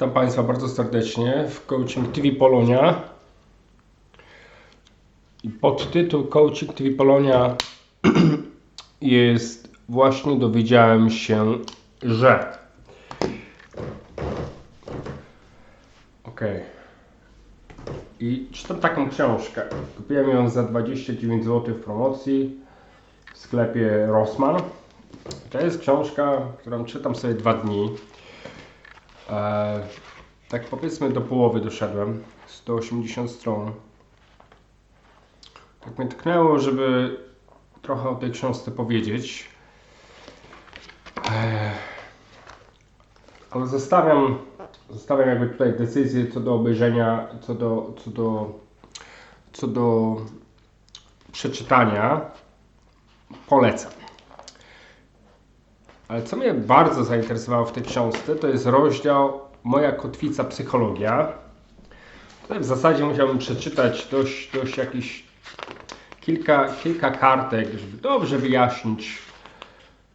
Witam Państwa bardzo serdecznie w Coaching TV Polonia. I podtytuł Coaching TV Polonia jest właśnie dowiedziałem się, że. Ok. I czytam taką książkę. Kupiłem ją za 29 zł w promocji w sklepie Rossmann. To jest książka, którą czytam sobie dwa dni. E, tak powiedzmy do połowy doszedłem. 180 stron. Tak mnie tknęło, żeby trochę o tej książce powiedzieć. E, ale zostawiam, zostawiam jakby tutaj decyzję co do obejrzenia, co do, co do, co do przeczytania. Polecam. Ale co mnie bardzo zainteresowało w tej książce, to jest rozdział Moja kotwica psychologia. Tutaj w zasadzie musiałbym przeczytać dość, dość jakieś kilka, kilka kartek, żeby dobrze wyjaśnić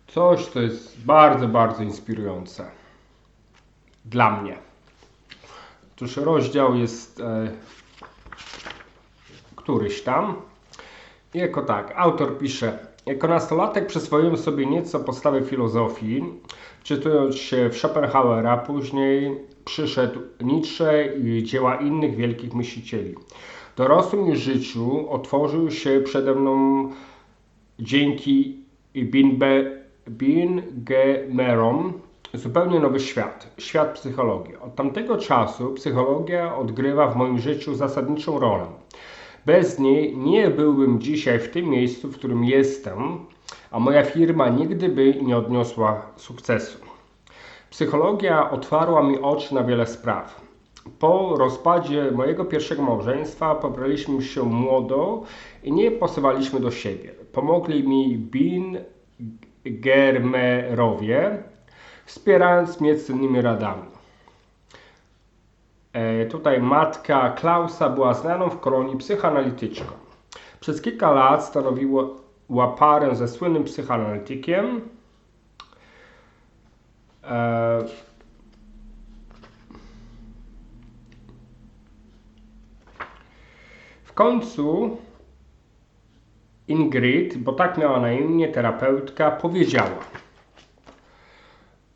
coś, co jest bardzo, bardzo inspirujące. Dla mnie. Otóż rozdział jest e, któryś tam. Jako tak, autor pisze, jako nastolatek przyswoiłem sobie nieco podstawy filozofii, czytując się w Schopenhauera, później przyszedł Nietzsche i dzieła innych wielkich myślicieli. W dorosłym życiu otworzył się przede mną dzięki Bingemerom zupełnie nowy świat, świat psychologii. Od tamtego czasu psychologia odgrywa w moim życiu zasadniczą rolę. Bez niej nie byłbym dzisiaj w tym miejscu, w którym jestem, a moja firma nigdy by nie odniosła sukcesu. Psychologia otwarła mi oczy na wiele spraw. Po rozpadzie mojego pierwszego małżeństwa pobraliśmy się młodo i nie pasowaliśmy do siebie. Pomogli mi Bin Germerowie, wspierając mnie cennymi radami. E, tutaj matka Klausa była znaną w kolonii psychoanalityczką. Przez kilka lat stanowiła parę ze słynnym psychoanalitykiem. E, w końcu Ingrid, bo tak miała na imię terapeutka, powiedziała: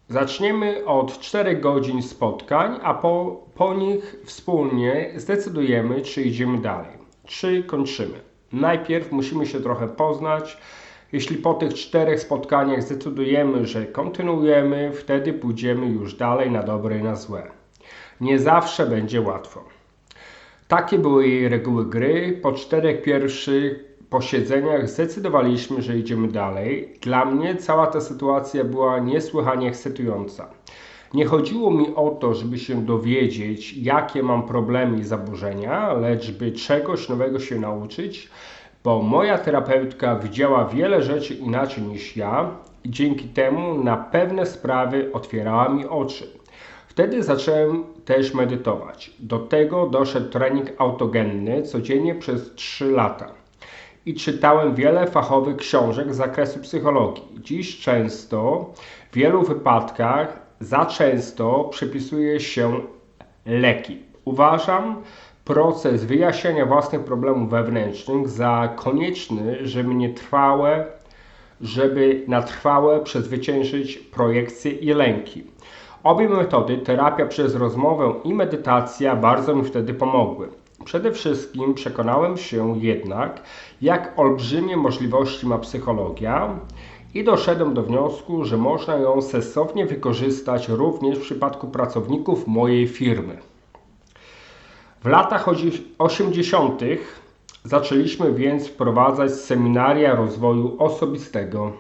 Zaczniemy od 4 godzin spotkań, a po, po nich wspólnie zdecydujemy, czy idziemy dalej, czy kończymy. Najpierw musimy się trochę poznać. Jeśli po tych czterech spotkaniach zdecydujemy, że kontynuujemy, wtedy pójdziemy już dalej na dobre i na złe. Nie zawsze będzie łatwo. Takie były jej reguły gry. Po czterech pierwszych posiedzeniach zdecydowaliśmy, że idziemy dalej. Dla mnie cała ta sytuacja była niesłychanie ekscytująca. Nie chodziło mi o to, żeby się dowiedzieć, jakie mam problemy i zaburzenia, lecz by czegoś nowego się nauczyć, bo moja terapeutka widziała wiele rzeczy inaczej niż ja i dzięki temu na pewne sprawy otwierała mi oczy. Wtedy zacząłem też medytować. Do tego doszedł trening autogenny codziennie przez 3 lata i czytałem wiele fachowych książek z zakresu psychologii. Dziś często, w wielu wypadkach, za często przepisuje się leki. Uważam proces wyjaśniania własnych problemów wewnętrznych za konieczny, żeby nie trwałe, żeby na trwałe przezwyciężyć projekcje i lęki. Obie metody, terapia przez rozmowę i medytacja, bardzo mi wtedy pomogły. Przede wszystkim przekonałem się jednak, jak olbrzymie możliwości ma psychologia i doszedłem do wniosku, że można ją sensownie wykorzystać również w przypadku pracowników mojej firmy. W latach 80. zaczęliśmy więc wprowadzać seminaria rozwoju osobistego.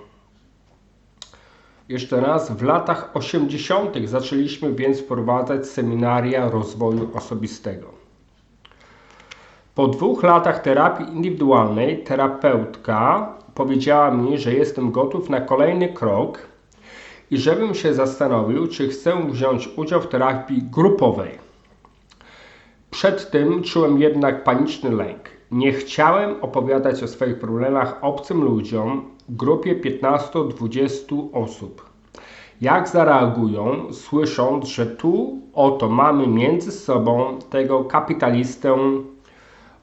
Jeszcze raz, w latach 80. zaczęliśmy więc wprowadzać seminaria rozwoju osobistego. Po dwóch latach terapii indywidualnej terapeutka powiedziała mi, że jestem gotów na kolejny krok i żebym się zastanowił, czy chcę wziąć udział w terapii grupowej. Przed tym czułem jednak paniczny lęk. Nie chciałem opowiadać o swoich problemach obcym ludziom, grupie 15-20 osób. Jak zareagują, słysząc, że tu oto mamy między sobą tego kapitalistę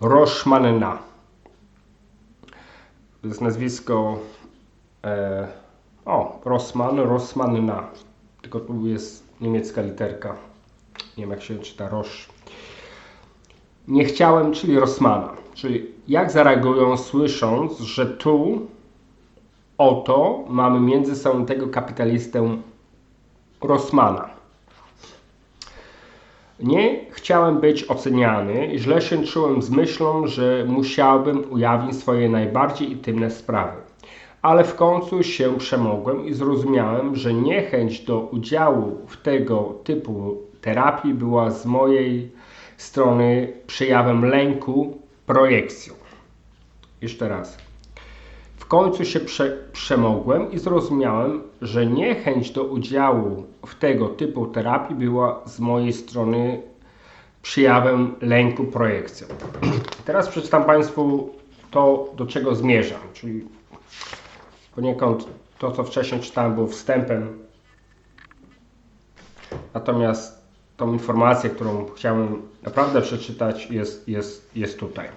Roszmanna. To jest nazwisko e, o, Rossmann, Rossmanna. Tylko tu jest niemiecka literka. Nie wiem jak się czyta Rosz. Nie chciałem, czyli Rossmana. Czyli jak zareagują słysząc, że tu oto mamy między sobą tego kapitalistę Rossmana. Nie chciałem być oceniany źle się czułem z myślą, że musiałbym ujawnić swoje najbardziej intymne sprawy. Ale w końcu się przemogłem i zrozumiałem, że niechęć do udziału w tego typu terapii była z mojej strony przejawem lęku, projekcją. Jeszcze raz. W końcu się prze, przemogłem i zrozumiałem, że niechęć do udziału w tego typu terapii była z mojej strony przejawem lęku, projekcją. Teraz przeczytam Państwu to, do czego zmierzam, czyli poniekąd to, co wcześniej czytałem, było wstępem. Natomiast tą informację, którą chciałem naprawdę przeczytać, jest, jest, jest tutaj.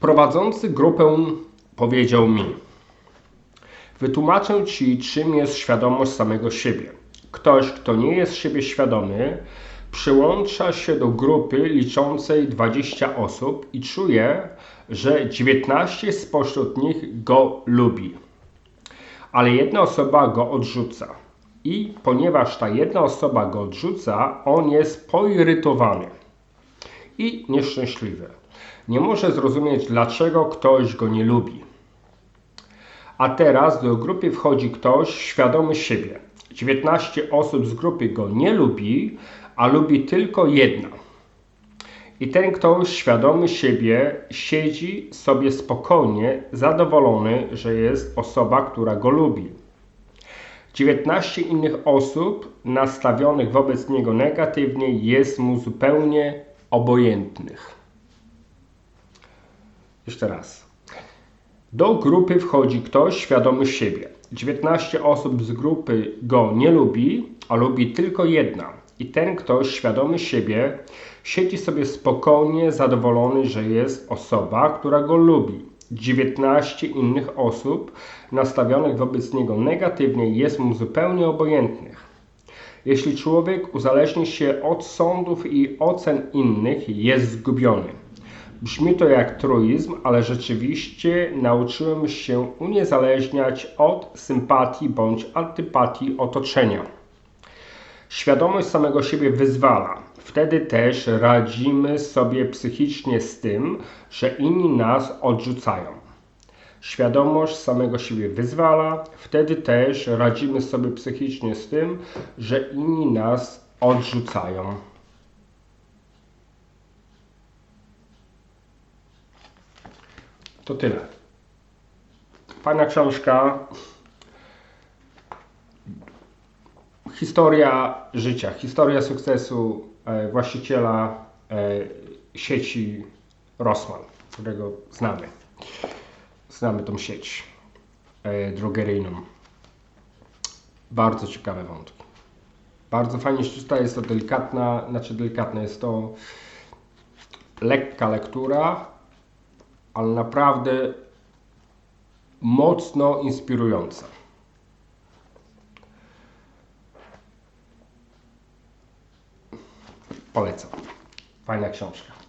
Prowadzący grupę powiedział mi: Wytłumaczę ci, czym jest świadomość samego siebie. Ktoś, kto nie jest siebie świadomy, przyłącza się do grupy liczącej 20 osób i czuje, że 19 spośród nich go lubi, ale jedna osoba go odrzuca. I ponieważ ta jedna osoba go odrzuca, on jest poirytowany i nieszczęśliwy. Nie może zrozumieć, dlaczego ktoś go nie lubi. A teraz do grupy wchodzi ktoś świadomy siebie. 19 osób z grupy go nie lubi, a lubi tylko jedna. I ten ktoś świadomy siebie siedzi sobie spokojnie, zadowolony, że jest osoba, która go lubi. 19 innych osób nastawionych wobec niego negatywnie jest mu zupełnie obojętnych. Jeszcze raz. Do grupy wchodzi ktoś świadomy siebie. 19 osób z grupy go nie lubi, a lubi tylko jedna. I ten ktoś świadomy siebie siedzi sobie spokojnie, zadowolony, że jest osoba, która go lubi. 19 innych osób nastawionych wobec niego negatywnie jest mu zupełnie obojętnych. Jeśli człowiek uzależni się od sądów i ocen innych, jest zgubiony. Brzmi to jak truizm, ale rzeczywiście nauczyłem się uniezależniać od sympatii bądź antypatii otoczenia. Świadomość samego siebie wyzwala. Wtedy też radzimy sobie psychicznie z tym, że inni nas odrzucają. Świadomość samego siebie wyzwala, wtedy też radzimy sobie psychicznie z tym, że inni nas odrzucają. To tyle. Fajna książka. Historia życia, historia sukcesu e, właściciela e, sieci Rossmann, którego znamy. Znamy tą sieć e, drogeryjną. Bardzo ciekawe wątki. Bardzo fajnie się czyta, jest to delikatna, znaczy delikatna, jest to lekka lektura, ale naprawdę mocno inspirująca. Polecam. Fajna książka.